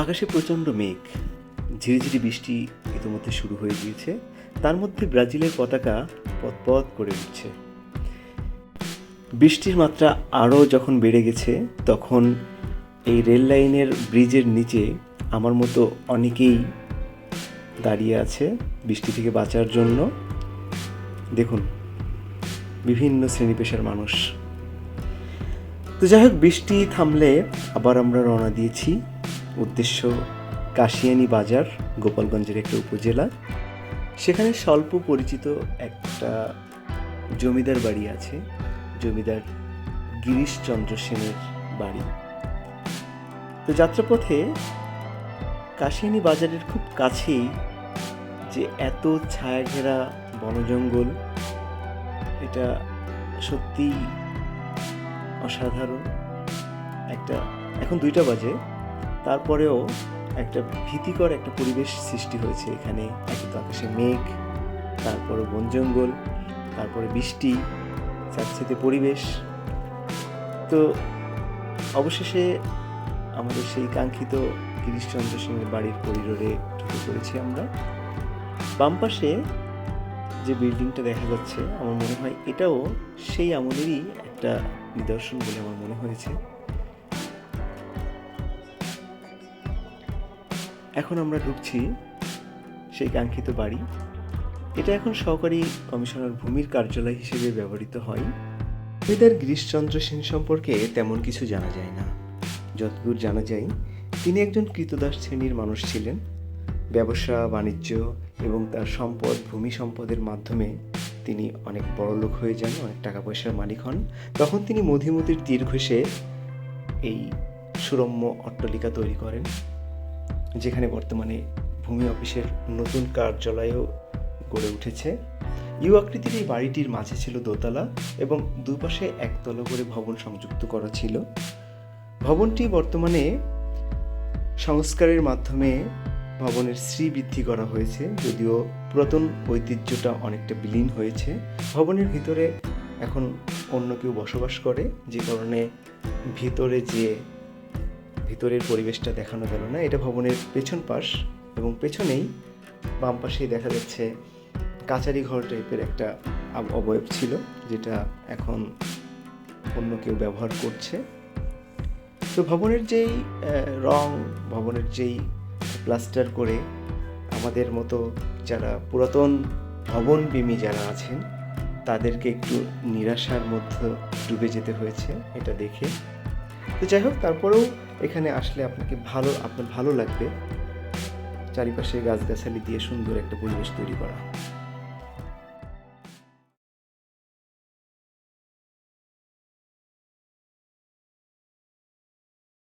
আকাশে প্রচণ্ড মেঘ, ঝিরিঝিরি বৃষ্টি ইতিমধ্যে শুরু হয়ে গিয়েছে। তার মধ্যে ব্রাজিলের পতাকা পথ করে উঠছে। বৃষ্টির মাত্রা আরও যখন বেড়ে গেছে, তখন এই রেল লাইনের ব্রিজের নিচে আমার মতো অনেকেই দাঁড়িয়ে আছে বৃষ্টি থেকে বাঁচার জন্য। দেখুন, বিভিন্ন শ্রেণি পেশার মানুষ। তো যাই হোক, বৃষ্টি থামলে আবার আমরা রওনা দিয়েছি। উদ্দেশ্য কাশিয়ানি বাজার, গোপালগঞ্জের একটা উপজেলা। সেখানে স্বল্প পরিচিত একটা জমিদার বাড়ি আছে, জমিদার গিরিশচন্দ্র সেনের বাড়ি। তো যাত্রাপথে কাশিয়ানি বাজারের খুব কাছেই যে এত ছায়া ঘেরা বনজঙ্গল, এটা সত্যিই অসাধারণ। একটা, এখন দুইটা বাজে। তারপরেও একটা ভীতিকর একটা পরিবেশ সৃষ্টি হয়েছে এখানে। একে তো আকাশে মেঘ তারপরে বন জঙ্গল, তারপরে বৃষ্টি স্যাঁতস্যাঁতে পরিবেশ। তো অবশেষে আমাদের সেই কাঙ্ক্ষিত গিরিশচন্দ্র সিংয়ের বাড়ির করিডোরে ঢুকে পড়েছি আমরা। বাম পাশে যে বিল্ডিংটা দেখা যাচ্ছে, আমার মনে হয় এটাও সেই আমলেরই একটা নিদর্শন বলে আমার মনে হয়েছে। এখন আমরা ঢুকছি সেই কাঙ্ক্ষিত বাড়ি। এটা এখন সহকারী কমিশনার ভূমির কার্যালয় হিসেবে ব্যবহৃত হয়। জমিদার গিরিশচন্দ্র সেন সম্পর্কে তেমন কিছু জানা যায় না। যতদূর জানা যায়, তিনি একজন কৃতদাস শ্রেণির মানুষ ছিলেন। ব্যবসা, বাণিজ্য এবং তার সম্পদ, ভূমি সম্পদের মাধ্যমে তিনি অনেক বড় লোক হয়ে যান, অনেক টাকা পয়সার মালিক হন। তখন তিনি মধিমতির তীর ঘষে এই সুরম্য অট্টালিকা তৈরি করেন। যেখানে বর্তমানে ভূমি অফিসের নতুন কার্যালয়ও গড়ে উঠেছে। ইউ আকৃতির এই বাড়িটির মাঝে ছিল দোতলা এবং দুপাশে একতলা করে ভবন সংযুক্ত করা ছিল। ভবনটি বর্তমানে সংস্কারের মাধ্যমে ভবনের শ্রী বৃদ্ধি করা হয়েছে, যদিও পুরাতন ঐতিহ্যটা অনেকটা বিলীন হয়েছে। ভবনের ভিতরে এখন অন্য কেউ বসবাস করে, যে কারণে ভিতরে যে ভিতরের পরিবেশটা দেখানো গেল না। এটা ভবনের পেছন পাশ এবং পেছনেই বাম পাশেই দেখা যাচ্ছে কাচারি ঘর টাইপের একটা অবয়ব ছিল, যেটা এখন অন্য কেউ ব্যবহার করছে। তো ভবনের যেই রং, ভবনের যেই প্লাস্টার করে আমাদের মতো যারা পুরাতন ভবন বিমি যারা আছেন, তাদেরকে একটু নিরাশার মধ্যে ডুবে যেতে হয়েছে এটা দেখে। তো যাই হোক, তারপরেও এখানে আসলে আপনাকে ভালো, আপনার ভালো লাগবে। চারিপাশে গাছগাছালি দিয়ে সুন্দর একটা পরিবেশ তৈরি করা।